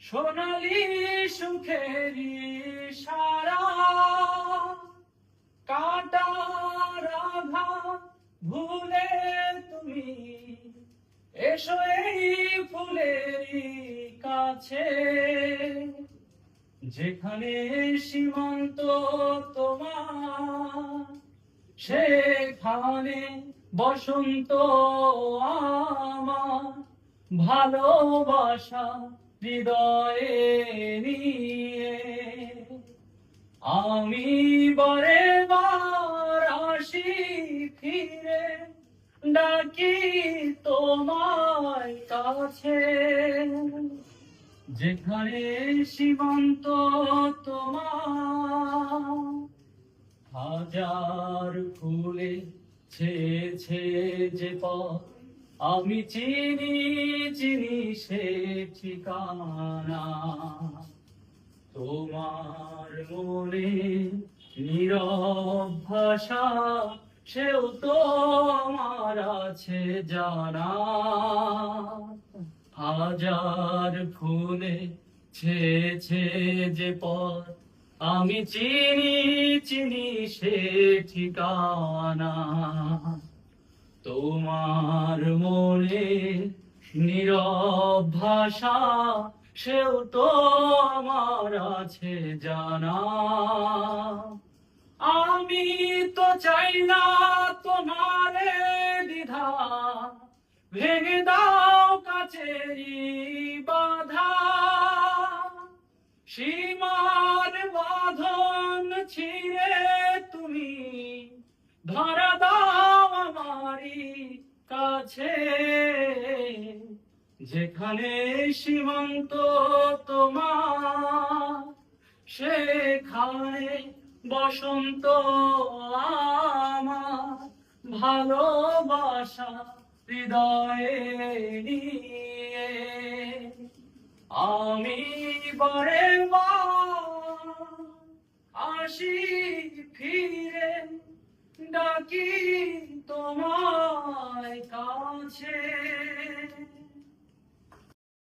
সোনালি সুখেরি সারা কাটার আঘাত ভুলে তুমি এসো এই ফুলেরই কাছে। যেখানে সীমান্ত তোমার, সেখানে বসন্ত আমার, ভালোবাসা হৃদয়ে নিয়ে আমি বরে বার আসি ফিরে, ডাকি তোমায় কাছে। যেখানে সীমান্ত তোমার, হাজার ফুলে ছেছে যে পথ আমি চিনি চিনি ঠিকানা তোমার মনে নীরব ভাষা, সেও তো আমার আছে জানা। হাজার ফুলে ছেছে যে পথ, আমি চিনি চিনি সে ঠিকানা। তোমার মনে নীরব ভাষা সেও তো আমার আছে জানা। আমি তো চাই না তোমার দ্বিধা। ভেঙে দাও কাছেরি বাধা। সীমার কাছে যেখানে সীমান্ত তোমার, সেখানে বসন্ত আমার ভালোবাসা হৃদয়ে নিয়ে। আমি বরে আসি ফিরে, ডাকি কাছে